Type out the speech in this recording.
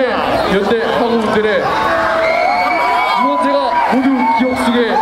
현대 현대 한국분들의 무언제가 모두 기억 속에